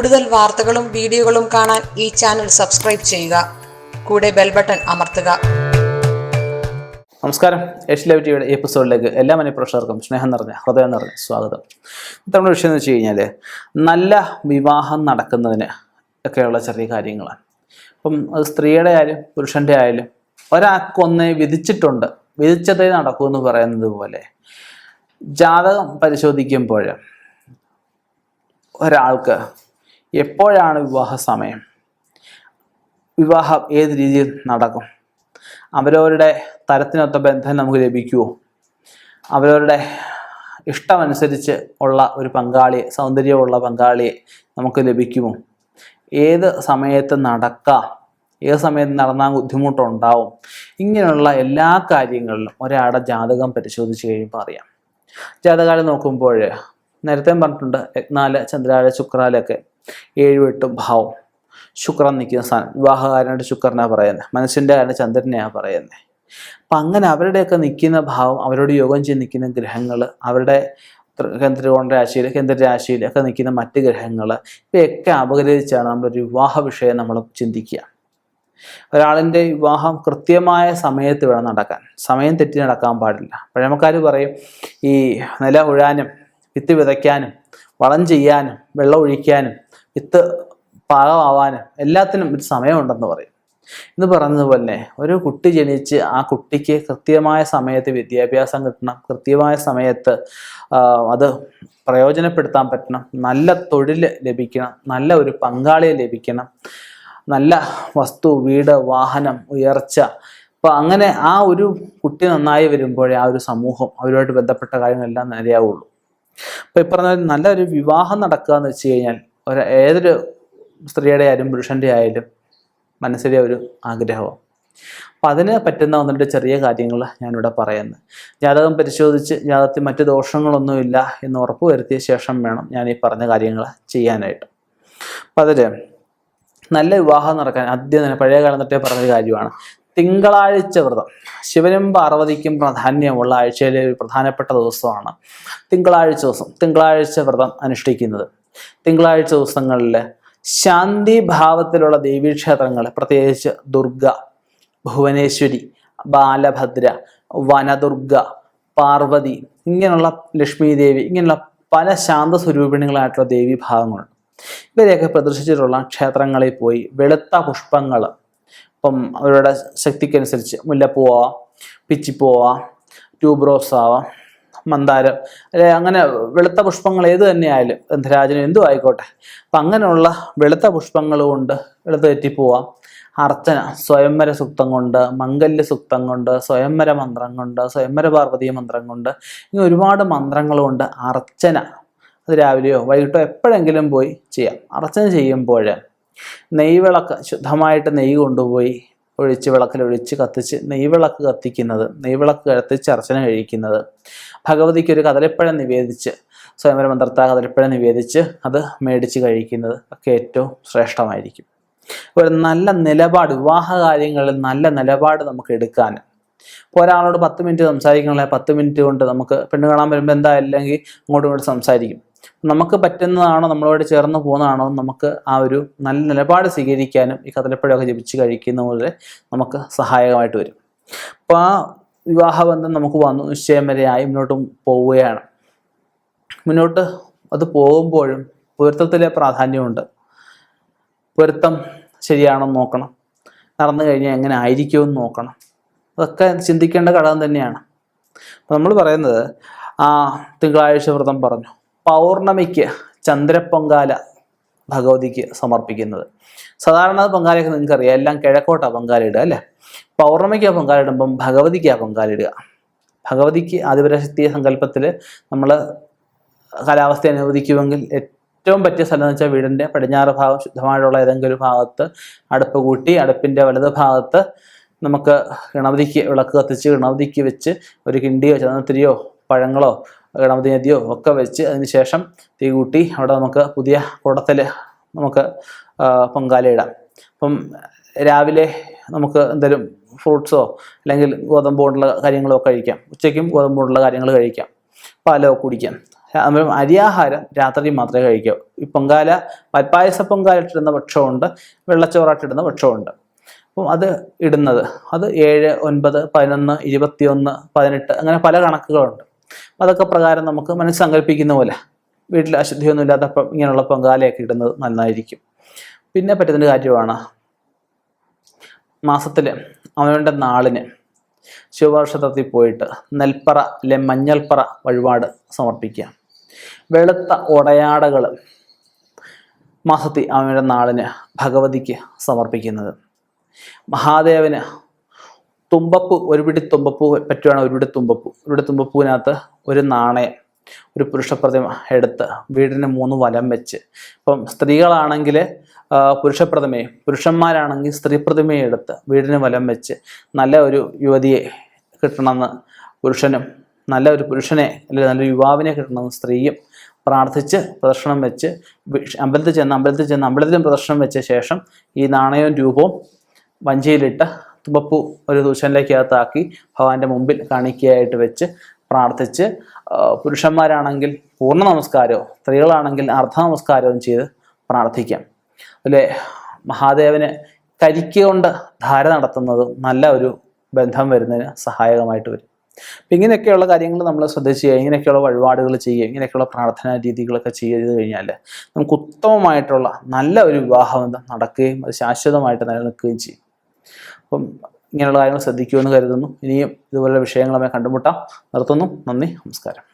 കൂടുതൽ വാർത്തകളും വീഡിയോകളും കാണാൻ ഈ ചാനൽ സബ്സ്ക്രൈബ് ചെയ്യുക. കൂടെ ബെൽ ബട്ടൺ അമർത്തുക. നമസ്കാരം. എച്ച് ലൈവ് ടിവിയുടെ എപ്പിസോഡിലേക്ക് എല്ലാ മനഃപ്രേക്ഷകർക്കും സ്നേഹം നിറഞ്ഞ ഹൃദയം നിറഞ്ഞ സ്വാഗതം. ഇത്തവണ വിഷയം എന്ന് വെച്ച് കഴിഞ്ഞാൽ നല്ല വിവാഹം നടക്കുന്നതിന് ഒക്കെയുള്ള ചെറിയ കാര്യങ്ങളാണ്. ഇപ്പം അത് സ്ത്രീയുടെ ആയാലും പുരുഷന്റെ ആയാലും ഒരാൾക്കൊന്നെ വിധിച്ചിട്ടുണ്ട്. വിധിച്ചതേ നടക്കൂ എന്ന് പറയുന്നത് പോലെ ജാതകം പരിശോധിക്കുമ്പോൾ ഒരാൾക്ക് എപ്പോഴാണ് വിവാഹ സമയം? വിവാഹം ഏത് രീതിയിൽ നടക്കും? അവരവരുടെ തരത്തിനൊത്ത ബന്ധം നമുക്ക് ലഭിക്കുമോ അവരവരുടെ ഇഷ്ടമനുസരിച്ച് ഉള്ള ഒരു പങ്കാളിയെ സൗന്ദര്യമുള്ള പങ്കാളിയെ നമുക്ക് ലഭിക്കുമോ? ഏത് സമയത്ത് നടക്കാം? ഏത് സമയത്ത് നടന്നാൽ ബുദ്ധിമുട്ടുണ്ടാവും? ഇങ്ങനെയുള്ള എല്ലാ കാര്യങ്ങളിലും ഒരാളുടെ ജാതകം പരിശോധിച്ച് കഴിയുമ്പോൾ അറിയാം. ജാതകാലം നോക്കുമ്പോൾ നേരത്തെ പറഞ്ഞിട്ടുണ്ട് നാല് ചന്ദ്രാല ശുക്രാലൊക്കെ ഏഴു എട്ട് ഭാവം. ശുക്രൻ നിൽക്കുന്ന സ്ഥാനം. വിവാഹകാരനായിട്ട് ശുക്രനാണ് പറയുന്നത് മനസ്സിന്റെ കാരണം ചന്ദ്രനെയാണ് പറയുന്നത് അപ്പം അങ്ങനെ അവരുടെയൊക്കെ നിൽക്കുന്ന ഭാവം അവരോട് യോഗം ചെയ്ത് നിൽക്കുന്ന ഗ്രഹങ്ങൾ അവരുടെ കേന്ദ്രകോണ രാശിയിൽ കേന്ദ്ര രാശിയിൽ ഒക്കെ നിൽക്കുന്ന മറ്റ് ഗ്രഹങ്ങൾ ഇവയൊക്കെ അപഗ്രഹിച്ചാണ് നമ്മളൊരു വിവാഹ വിഷയം നമ്മൾ ചിന്തിക്കുക. ഒരാളിന്റെ വിവാഹം കൃത്യമായ സമയത്ത് വേണം നടക്കാൻ. സമയം തെറ്റി നടക്കാൻ പാടില്ല. പഴമക്കാർ പറയും ഈ നില ഉഴാനും വിത്ത് വിതയ്ക്കാനും വളം ചെയ്യാനും വെള്ളം ഒഴിക്കാനും വിത്ത് പാകമാവാനും എല്ലാത്തിനും ഒരു സമയമുണ്ടെന്ന് പറയും. എന്ന് പറഞ്ഞതുപോലെ ഒരു കുട്ടി ജനിച്ച് ആ കുട്ടിക്ക് കൃത്യമായ സമയത്ത് വിദ്യാഭ്യാസം കിട്ടണം കൃത്യമായ സമയത്ത് അത് പ്രയോജനപ്പെടുത്താൻ പറ്റണം നല്ല തൊഴിൽ ലഭിക്കണം നല്ല ഒരു പങ്കാളിയെ ലഭിക്കണം നല്ല വസ്തു വീട് വാഹനം ഉയർച്ച. അപ്പോൾ അങ്ങനെ ആ ഒരു കുട്ടി നന്നായി വരുമ്പോഴേ ആ ഒരു സമൂഹം അവരുമായിട്ട് ബന്ധപ്പെട്ട കാര്യങ്ങളെല്ലാം നേരെയാവുള്ളൂ അപ്പോൾ ഈ പറഞ്ഞ നല്ലൊരു വിവാഹം നടക്കുക എന്ന് വെച്ച് കഴിഞ്ഞാൽ ഒരു ഏതൊരു സ്ത്രീയുടെ ആയാലും പുരുഷന്റെ ആയാലും മനസ്സിലെ ഒരു ആഗ്രഹമാണ് അപ്പം അതിന് പറ്റുന്ന ഒന്നിന്റെ ചെറിയ കാര്യങ്ങൾ ഞാനിവിടെ പറയുന്നത് ജാതകം പരിശോധിച്ച് ജാതകത്തിൽ മറ്റ് ദോഷങ്ങളൊന്നുമില്ല എന്ന് ഉറപ്പ് വരുത്തിയ ശേഷം വേണം ഞാൻ ഈ പറഞ്ഞ കാര്യങ്ങൾ ചെയ്യാനായിട്ട്. അപ്പം അതിൽ നല്ല വിവാഹം നടക്കാൻ ആദ്യം തന്നെ പഴയ കാലം തൊട്ടേ പറഞ്ഞൊരു കാര്യമാണ്. തിങ്കളാഴ്ച വ്രതം. ശിവനും പാർവതിക്കും പ്രാധാന്യമുള്ള ആഴ്ചയിലെ ഒരു പ്രധാനപ്പെട്ട ദിവസമാണ് തിങ്കളാഴ്ച ദിവസം. തിങ്കളാഴ്ച വ്രതം അനുഷ്ഠിക്കുന്നത്. തിങ്കളാഴ്ച ദിവസങ്ങളിൽ ശാന്തി ഭാവത്തിലുള്ള ദേവീക്ഷേത്രങ്ങൾ പ്രത്യേകിച്ച് ദുർഗ ഭുവനേശ്വരി ബാലഭദ്ര വനദുർഗ പാർവതി ഇങ്ങനെയുള്ള ലക്ഷ്മി ദേവി ഇങ്ങനെയുള്ള പല ശാന്ത സ്വരൂപിണികളായിട്ടുള്ള ദേവീഭാവങ്ങളുണ്ട്. ഇവരെയൊക്കെ പ്രദർശിച്ചിട്ടുള്ള ക്ഷേത്രങ്ങളിൽ പോയി വെളുത്ത പുഷ്പങ്ങൾ ഇപ്പം അവരുടെ ശക്തിക്കനുസരിച്ച് മുല്ലപ്പൂവ പിച്ചിപ്പൂവ ട്യൂബ്രോസ് ആവാം മന്ദാരം അല്ലെ അങ്ങനെ വെളുത്ത പുഷ്പങ്ങൾ ഏത് തന്നെയായാലും ഗന്ധരാജനും എന്തും ആയിക്കോട്ടെ. അപ്പം അങ്ങനെയുള്ള വെളുത്ത പുഷ്പങ്ങൾ കൊണ്ട് വെളുത്ത് തെറ്റിപ്പോവാം അർച്ചന സ്വയംവര സുക്തം കൊണ്ട് മംഗല്യ സുക്തം കൊണ്ട് സ്വയംവര മന്ത്രം കൊണ്ട് സ്വയംവര പാർവതി മന്ത്രം കൊണ്ട് ഇങ്ങനെ ഒരുപാട് മന്ത്രങ്ങൾ കൊണ്ട് അർച്ചന അത് രാവിലെയോ വൈകിട്ടോ എപ്പോഴെങ്കിലും പോയി ചെയ്യാം. അർച്ചന ചെയ്യുമ്പോൾ നെയ്വിളക്ക് ശുദ്ധമായിട്ട് നെയ്യ് കൊണ്ടുപോയി ഒഴിച്ച് വിളക്കിൽ ഒഴിച്ച് കത്തിച്ച് നെയ്വിളക്ക് കത്തിക്കുന്നത് നെയ്വിളക്ക് കത്തിച്ച് അർച്ചന കഴിക്കുന്നത്. ഭഗവതിക്ക് ഒരു കദളിപ്പഴം നിവേദിച്ച് സ്വയംവര മന്ത്രത്താ കദളിപ്പഴം നിവേദിച്ച് അത് മേടിച്ച് കഴിക്കുന്നത് ഒക്കെ ഏറ്റവും ശ്രേഷ്ഠമായിരിക്കും. ഒരു നല്ല നിലപാട് വിവാഹ കാര്യങ്ങളിൽ നല്ല നിലപാട് നമുക്ക് എടുക്കാൻ. ഇപ്പോൾ ഒരാളോട് പത്ത് മിനിറ്റ് സംസാരിക്കണല്ലേ പത്ത് മിനിറ്റ് കൊണ്ട് നമുക്ക് പെണ്ണ് കാണാൻ വരുമ്പോൾ എന്താ അല്ലെങ്കിൽ അങ്ങോട്ടും ഇങ്ങോട്ട് സംസാരിക്കും. നമുക്ക് പറ്റുന്നതാണോ നമ്മളോട് ചേർന്ന് പോകുന്നതാണോ നമുക്ക് ആ ഒരു നല്ല നിലപാട് സ്വീകരിക്കാനും ഈ കതലപ്പഴമൊക്കെ ജപിച്ച് കഴിക്കുന്ന പോലെ നമുക്ക് സഹായകമായിട്ട് വരും. അപ്പോൾ ആ വിവാഹബന്ധം നമുക്ക് വന്നു. നിശ്ചയം വരെയായി മുന്നോട്ട് പോവുകയാണ്. മുന്നോട്ട് അത് പോകുമ്പോഴും പൊരുത്തത്തിലെ പ്രാധാന്യമുണ്ട്. പൊരുത്തം ശരിയാണോ നോക്കണം. നടന്നു കഴിഞ്ഞാൽ എങ്ങനെ ആയിരിക്കുമെന്ന് നോക്കണം. അതൊക്കെ ചിന്തിക്കേണ്ട ഘടകം തന്നെയാണ്. അപ്പോൾ നമ്മൾ പറയുന്നത് ആ തിങ്കളാഴ്ച വ്രതം പറഞ്ഞു. പൗർണമിക്ക് ചന്ദ്രപ്പൊങ്കാല ഭഗവതിക്ക് സമർപ്പിക്കുന്നത്. സാധാരണ പൊങ്കാലയൊക്കെ നിങ്ങൾക്ക് അറിയാം എല്ലാം കിഴക്കോട്ടാണ് പൊങ്കാല ഇടുക അല്ലേ? പൗർണമിക്ക് പൊങ്കാല ഇടുമ്പം ഭഗവതിക്കാണ് പൊങ്കാല ഇടുക. ഭഗവതിക്ക് ആദിപരാശക്തി സങ്കല്പത്തിൽ നമ്മൾ കാലാവസ്ഥ അനുവദിക്കുമെങ്കിൽ ഏറ്റവും പറ്റിയ സ്ഥലം എന്ന് വെച്ചാൽ വീടിന്റെ പടിഞ്ഞാറ് ഭാഗം ശുദ്ധമായിട്ടുള്ള ഏതെങ്കിലും ഭാഗത്ത് അടുപ്പ് കൂട്ടി അടുപ്പിന്റെ വലത് ഭാഗത്ത് നമുക്ക് ഗണപതിക്ക് വിളക്ക് കത്തിച്ച് ഗണപതിക്ക് വെച്ച് ഒരു കിണ്ടിയോ ചന്ദനത്തിരിയോ പഴങ്ങളോ ഗണപതി നദിയോ ഒക്കെ വെച്ച് അതിന് ശേഷം തീ കൂട്ടി അവിടെ നമുക്ക് പുതിയ കുടത്തിൽ നമുക്ക് പൊങ്കാല പൊങ്കാലയിടാം അപ്പം രാവിലെ നമുക്ക് എന്തെങ്കിലും ഫ്രൂട്ട്സോ അല്ലെങ്കിൽ ഗോതമ്പ് കൊണ്ടുള്ള കാര്യങ്ങളോ കഴിക്കാം. ഉച്ചയ്ക്കും ഗോതമ്പ് കൊണ്ടുള്ള കാര്യങ്ങൾ കഴിക്കാം. പാലോ കുടിക്കാം. അരിയാഹാരം രാത്രി മാത്രമേ കഴിക്കൂ. ഈ പൊങ്കാല പൽപ്പായസ പൊങ്കാല ഇട്ടിടുന്ന പക്ഷമുണ്ട് വെള്ളച്ചോറായിട്ടിടുന്ന പക്ഷമുണ്ട് അപ്പം അത് ഇടുന്നത്. അത് ഏഴ് ഒൻപത് പതിനൊന്ന് ഇരുപത്തിയൊന്ന് പതിനെട്ട് അങ്ങനെ പല കണക്കുകളുണ്ട്. അതൊക്കെ പ്രകാരം നമുക്ക് മനസ്സ് സങ്കല്പിക്കുന്ന പോലെ വീട്ടിൽ അശുദ്ധിയൊന്നും ഇല്ലാത്തപ്പം ഇങ്ങനെയുള്ള പൊങ്കാലയൊക്കെ ഇടുന്നത് നന്നായിരിക്കും. പിന്നെ പറ്റുന്ന കാര്യമാണ് മാസത്തിൽ അവനവന്റെ നാളിന് ശിവക്ഷേത്രത്തിൽ പോയിട്ട് നെൽപ്പറ അല്ലെ മഞ്ഞൾപ്പറ വഴിപാട് സമർപ്പിക്കുക. വെളുത്ത ഒടയാടകൾ മാസത്തിൽ അവനവന്റെ നാളിന് ഭഗവതിക്ക് സമർപ്പിക്കുന്നത്. മഹാദേവന് തുമ്പപ്പൂ ഒരു പിടി തുമ്പപ്പൂ പറ്റുവാണ് ഒരു പിടി തുമ്പപ്പൂ. ഒരു പിടി തുമ്പപ്പൂവിനകത്ത് ഒരു നാണയം ഒരു പുരുഷപ്രതിമ എടുത്ത് വീടിന് മൂന്ന് വലം വെച്ച്. ഇപ്പം സ്ത്രീകളാണെങ്കിൽ പുരുഷപ്രതിമയും പുരുഷന്മാരാണെങ്കിൽ സ്ത്രീ പ്രതിമയും എടുത്ത് വീടിന് വലം വെച്ച് നല്ല ഒരു യുവതിയെ കിട്ടണമെന്ന് പുരുഷനും നല്ല ഒരു പുരുഷനെ അല്ലെങ്കിൽ നല്ലൊരു യുവാവിനെ കിട്ടണമെന്ന് സ്ത്രീയും പ്രാർത്ഥിച്ച് പ്രദർശനം വെച്ച് അമ്പലത്തിൽ ചെന്ന് അമ്പലത്തിൽ ചെന്ന് അമ്പലത്തിലും പ്രദർശനം വെച്ച ശേഷം ഈ നാണയവും രൂപവും വഞ്ചിയിലിട്ട് തുമ്പപ്പൂ ഒരു ദൂഷനിലേക്കകത്താക്കി ഭഗവാന്റെ മുമ്പിൽ കാണിക്കയായിട്ട് വെച്ച് പ്രാർത്ഥിച്ച് പുരുഷന്മാരാണെങ്കിൽ പൂർണ നമസ്കാരവും സ്ത്രീകളാണെങ്കിൽ അർദ്ധ നമസ്കാരവും ചെയ്ത് പ്രാർത്ഥിക്കാം. അല്ലേ? മഹാദേവന് കരിക്ക് കൊണ്ട് ധാര നടത്തുന്നതും നല്ല ഒരു ബന്ധം വരുന്നതിന് സഹായകമായിട്ട് വരും. അപ്പം ഇങ്ങനെയൊക്കെയുള്ള കാര്യങ്ങൾ നമ്മൾ ശ്രദ്ധിച്ച് ചെയ്യുക ഇങ്ങനെയൊക്കെയുള്ള വഴിപാടുകൾ ചെയ്യുക ഇങ്ങനെയൊക്കെയുള്ള പ്രാർത്ഥനാ രീതികളൊക്കെ ചെയ്ത് കഴിഞ്ഞാൽ നമുക്ക് ഉത്തമമായിട്ടുള്ള നല്ല ഒരു വിവാഹബന്ധം നടക്കുകയും അത് ശാശ്വതമായിട്ട് നിലനിൽക്കുകയും ചെയ്യും. അപ്പം ഇങ്ങനെയുള്ള കാര്യങ്ങൾ ശ്രദ്ധിക്കുമെന്ന് കരുതുന്നു. ഇനിയും ഇതുപോലുള്ള വിഷയങ്ങളുമായി കണ്ടുമുട്ടാം. നിർത്തുന്നു. നന്ദി. നമസ്കാരം.